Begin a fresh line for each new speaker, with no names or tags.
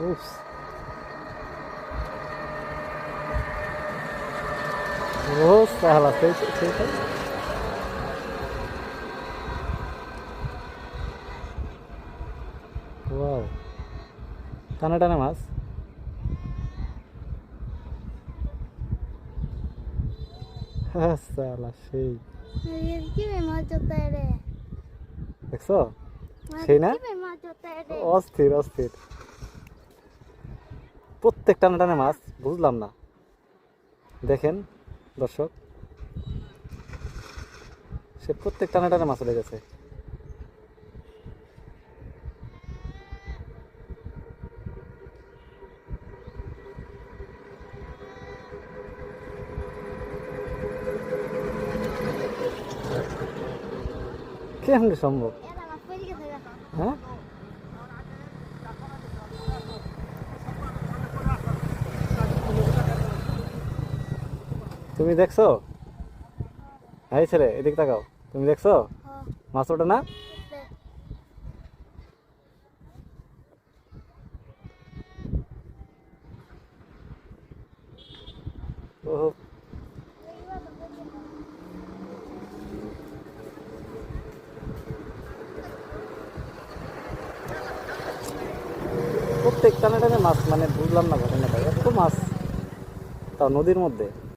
উফ ও সালা সেই সেইটা ওয়াও টানা টানা মাছ সালা সেই দেখছ সেই না? অস্থির অস্থির প্রত্যেক টানা টানা মাছ বুঝলাম না। দেখেন দর্শক সে প্রত্যেক টানা টানা মাছ লেগেছে কেমন সম্ভব? হ্যাঁ? তুমি দেখছ? এই ছেলে এদিক তাকাও। তুমি দেখছ?
হ্যাঁ।
মাছ ওটা না প্রত্যেক টানে টানে মাছ মানে বুঝলাম না ঘটনাটা। এত মাছ। তাও নদীর মধ্যে।